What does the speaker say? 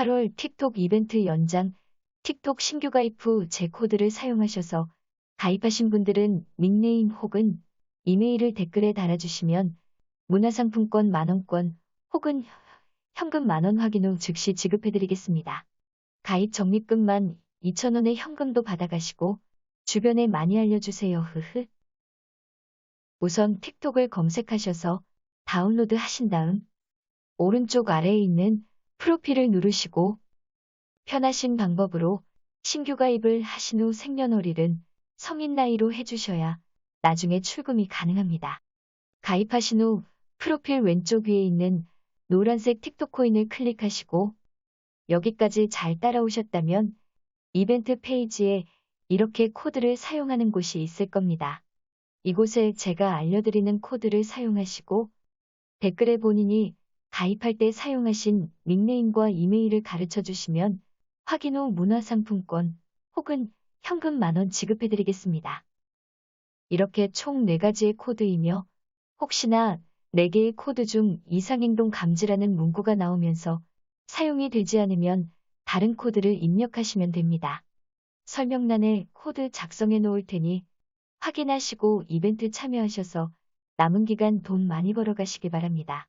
8월 틱톡 이벤트 연장 틱톡 신규 가입 후 제 코드를 사용하셔서 가입하신 분들은 닉네임 혹은 이메일을 댓글에 달아주시면 문화상품권 만원권 혹은 현금 만원 확인 후 즉시 지급해드리겠습니다. 가입 적립금만 2,000원의 현금도 받아가시고 주변에 많이 알려주세요. 흐흐. 우선 틱톡을 검색하셔서 다운로드 하신 다음 오른쪽 아래에 있는 프로필을 누르시고 편하신 방법으로 신규 가입을 하신 후 생년월일은 성인 나이로 해주셔야 나중에 출금이 가능합니다. 가입하신 후 프로필 왼쪽 위에 있는 노란색 틱톡 코인을 클릭하시고 여기까지 잘 따라오셨다면 이벤트 페이지에 이렇게 코드를 사용하는 곳이 있을 겁니다. 이곳에 제가 알려드리는 코드를 사용하시고 댓글에 본인이 가입할 때 사용하신 닉네임과 이메일을 가르쳐 주시면 확인 후 문화상품권 혹은 현금 만원 지급해드리겠습니다. 이렇게 총 4가지의 코드이며 혹시나 4개의 코드 중 이상행동 감지라는 문구가 나오면서 사용이 되지 않으면 다른 코드를 입력하시면 됩니다. 설명란에 코드 작성해 놓을 테니 확인하시고 이벤트 참여하셔서 남은 기간 돈 많이 벌어 가시기 바랍니다.